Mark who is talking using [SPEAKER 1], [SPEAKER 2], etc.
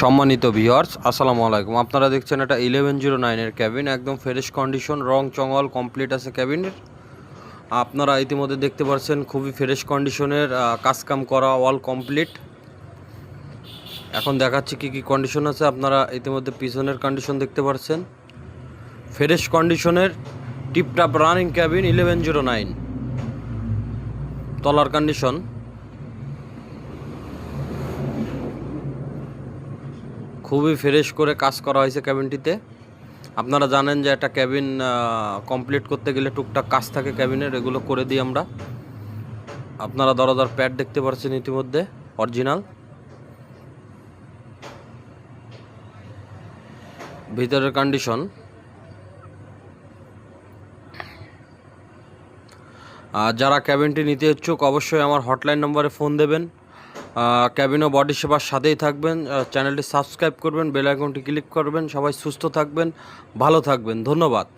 [SPEAKER 1] সম্মানিত ভিউয়ার্স আসসালামু আলাইকুম। আপনারা দেখছেন এটা ইলেভেন জিরো নাইনের ক্যাবিন একদম ফ্রেশ কন্ডিশন রং চঙল কমপ্লিট আছে ক্যাবিনের আপনারা ইতিমধ্যে দেখতে পাচ্ছেন খুবই ফ্রেশ কন্ডিশনের কাজকাম করা অল কমপ্লিট এখন দেখাচ্ছি কি কি কন্ডিশন আছে, আপনারা ইতিমধ্যে পিছনের কন্ডিশন দেখতে পাচ্ছেন ফ্রেশ কন্ডিশনের টিপটাপ running cabin eleven zero nine তলার কন্ডিশন খুবই ফ্রেশ করে কাজ করা হয়েছে ক্যাবিনটিতে আপনারা জানেন যে একটা ক্যাবিন কমপ্লিট করতে গেলে টুকটাক কাজ থাকে ক্যাবিনের এগুলো করে দিই আমরা। আপনারা দরজার প্যাড দেখতে পাচ্ছেন ইতিমধ্যে অরিজিনাল ভিতরের কন্ডিশন যারা ক্যাবিনটি নিতে ইচ্ছুক, অবশ্যই আমার হটলাইন নম্বরে ফোন দেবেন। ক্যাবিন ও বডি সেবার সাথেই থাকবেন। চ্যানেলটি সাবস্ক্রাইব করবেন বেল আইকনটি ক্লিক করবেন। সবাই সুস্থ থাকবেন, ভালো থাকবেন। ধন্যবাদ।